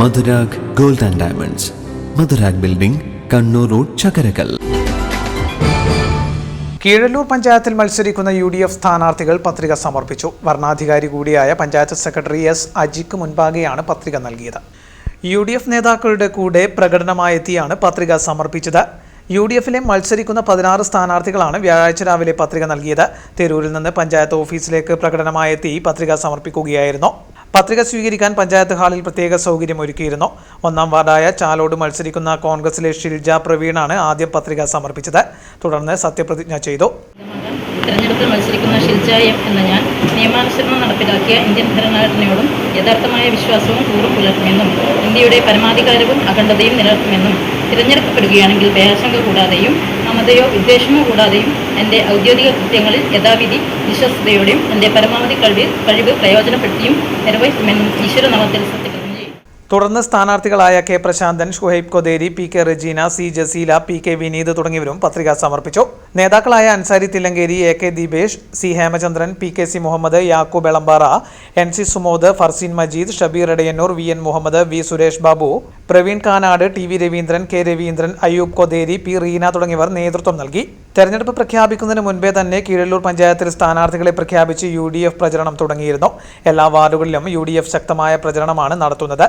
Madhurag gold and diamonds. Madhurag building Kannur road Chakkarakkal. Keezhallur പഞ്ചായത്തിൽ മത്സരിക്കുന്ന U D F സ്ഥാനാർത്ഥികൾ പത്രിക സമർപ്പിച്ചു. വർണാധികാരി കൂടിയായ പഞ്ചായത്ത് സെക്രട്ടറി എസ് അജിക്ക് മുൻപാകെയാണ് പത്രിക നൽകിയത്. യു ഡി എഫ് നേതാക്കളുടെ കൂടെ പ്രകടനമായെത്തിയാണ് പത്രിക സമർപ്പിച്ചത്. യു ഡി എഫിലെ മത്സരിക്കുന്ന പതിനാറ് സ്ഥാനാർത്ഥികളാണ് വ്യാഴാഴ്ച രാവിലെ പത്രിക നൽകിയത്. തെരൂരിൽ നിന്ന് പഞ്ചായത്ത് ഓഫീസിലേക്ക് പ്രകടനമായെത്തി പത്രിക സമർപ്പിക്കുകയായിരുന്നു. പത്രിക സ്വീകരിക്കാൻ പഞ്ചായത്ത് ഹാളിൽ പ്രത്യേക സൗകര്യം ഒരുക്കിയിരുന്നു ഒന്നാം വാർഡായ ചാലോട് മത്സരിക്കുന്ന കോൺഗ്രസിലെ ഷിൽജ പ്രവീണാണ് ആദ്യം പത്രിക സമർപ്പിച്ചത്. തുടർന്ന് സത്യപ്രതിജ്ഞ ചെയ്തു. തിരഞ്ഞെടുപ്പിൽ മത്സരിക്കുന്ന ഷിൽജായം എന്ന ഞാൻ നിയമാനുസരണം നടപ്പിലാക്കിയ ഇന്ത്യൻ ഭരണഘടനയോടും യഥാർത്ഥമായ വിശ്വാസവും കൂറും പുലർത്തുമെന്നും ഇന്ത്യയുടെ പരമാധികാരവും അഖണ്ഡതയും നിലനിർത്തുമെന്നും തിരഞ്ഞെടുക്കപ്പെടുകയാണെങ്കിൽ ഭയാശങ്ക കൂടാതെയും മമതയോ വിദ്വേഷമോ കൂടാതെയും എന്റെ ഔദ്യോഗിക കൃത്യങ്ങളിൽ യഥാവിധി വിശ്വസ്തയോടെയും എന്റെ പരമാവധി കഴിവ് കഴിവ് പ്രയോജനപ്പെടുത്തിയും നിർവഹിക്കുമെന്നും ഈശ്വരനാമത്തിൽ നവത്തിൽ ചെയ്യും തുടർന്ന് സ്ഥാനാർത്ഥികളായ K Prasanthan Shuhaib Kotheri P K Rajeena C Jaseela P K Vineeth തുടങ്ങിയവരും പത്രിക സമർപ്പിച്ചു. നേതാക്കളായ Ansari Thillankeri A K Deepesh C Hemachandran P K C Muhammad Yakoob Elambara N C Sumod Farseen Majeed Shabeer Edayannur V N Muhammad V Suresh Babu Praveen Kanad T V Raveendran K Raveendran Ayyoob Kotheri P Reena തുടങ്ങിയവർ നേതൃത്വം നൽകി. തെരഞ്ഞെടുപ്പ് പ്രഖ്യാപിക്കുന്നതിന് മുൻപേ തന്നെ കീഴല്ലൂർ പഞ്ചായത്തിൽ സ്ഥാനാർത്ഥികളെ പ്രഖ്യാപിച്ച് U പ്രചരണം തുടങ്ങിയിരുന്നു. എല്ലാ വാർഡുകളിലും യു ശക്തമായ പ്രചരണമാണ് നടത്തുന്നത്.